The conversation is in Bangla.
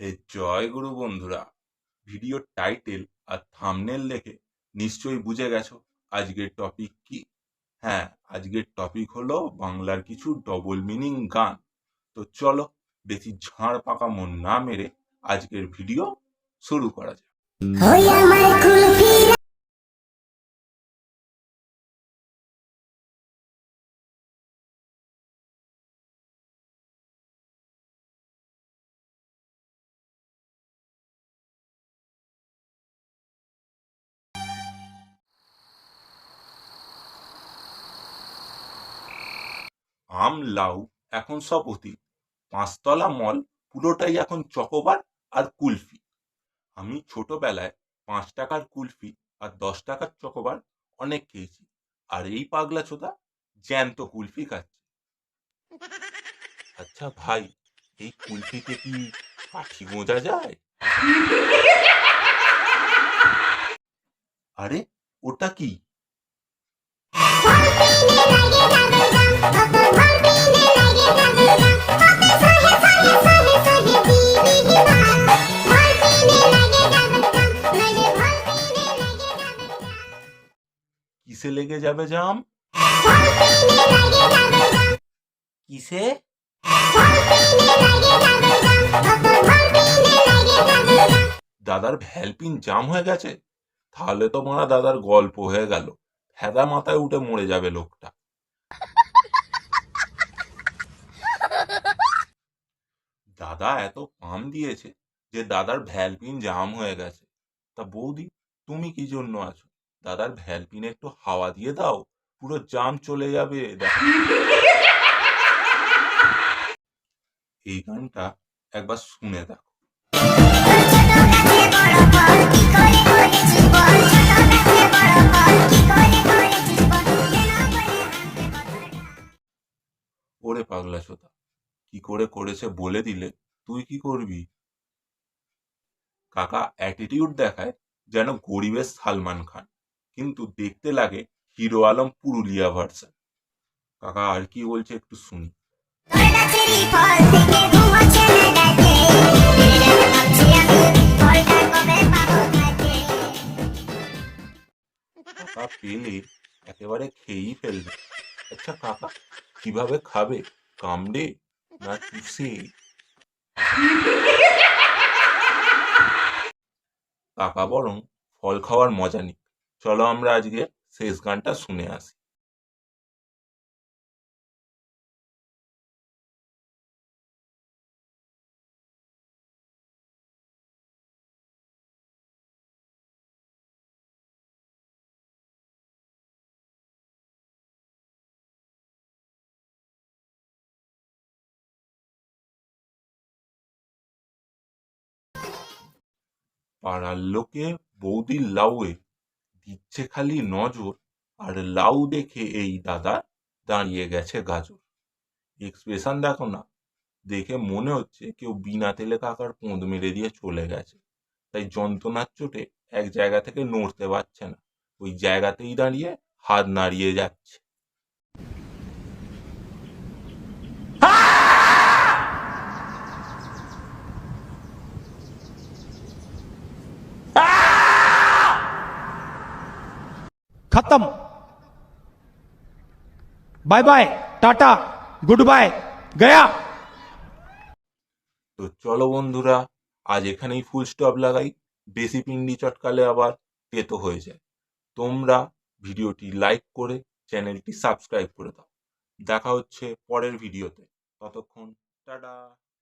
হে জয় গুরু বন্ধুরা। ভিডিও টাইটেল আর থামনেল দেখে নিশ্চয়ই বুঝে গেছো আজকের টপিক কি। হ্যাঁ আজকের টপিক হলো বাংলার কিছু ডবল মিনিং গান। তো চলো বেশি ঝাড় পাকা মন না মেরে আজকের ভিডিও শুরু করা যাক। ওই আম, লাউ, এখন সব অতীত পাঁচতলা মল পুরোটাই এখন চকোবার আর কুলফি। আমি ছোটবেলায় পাঁচ টাকার কুলফি আর দশ টাকার চকোবার অনেক খেয়েছি। আর এই পাগলা চোদা জ্যান্ত কুলফি খাচ্ছে। আচ্ছা ভাই, এই কুলফিতে কি পাখি গোঁজা যায়? আরে, ওটা কি? কিসে লেগে যাবে জাম? কিসে? দাদার ভ্যালপিন জাম হয়ে গেছে? তাহলে তো মারা দাদার গল্প হয়ে গেল। ফেদা মাথায় উঠে মরে যাবে লোকটা। দাদা এত পাম দিয়েছে যে দাদার ভ্যালপিন জাম হয়ে গেছে। তা বৌদি, তুমি কি জন্য আছো? দাদার ভ্যালপিনে একটু হাওয়া দিয়ে দাও, পুরো জাম চলে যাবে এই গানটা একবার শুনে দেখো। ওরে পাগলা চোদা কি করে করেছে বলে দিলে? তুই কি করবি? কাকা অ্যাটিটিউড দেখায় যেন গরিবের সালমান খান। কিন্তু দেখতে লাগে হিরো আলম পুরুলিয়া ভার্সন কাকা আর কি বলছে একটু শুনি। কাকা পেলে একেবারে খেয়েই ফেলবে। আচ্ছা কাকা কীভাবে খাবে? কামড়ে না চুষে? কাকা বরং ফল খাওয়ার মজা নিক। চলো আমরা আজকে শেষ গানটা শুনে আসি পাড়ার লোকে বৌদির লাউয়ে দিচ্ছে খালি নজর আর লাউ দেখে এই দাদা দাঁড়িয়ে গেছে গাজর। এক্সপ্রেশন দেখো না। দেখে মনে হচ্ছে কেউ বিনা তেলে কাকার পোঁদ মেরে দিয়ে চলে গেছে। তাই যন্ত্রণার চোটে এক জায়গা থেকে নড়তে পারছে না। ওই জায়গাতেই দাঁড়িয়ে হাত নাড়িয়ে যাচ্ছে। खत्म bye bye tata good bye गया তো চলো বন্ধুরা আজ এখানেই ফুল স্টপ লাগাই বেশি পিন্ডি চটকালে আবার তেতো হয়ে যায় তোমরা ভিডিওটি লাইক করে চ্যানেলটি সাবস্ক্রাইব করে দাও দেখা হচ্ছে পরের ভিডিওতে ততক্ষণ টাটা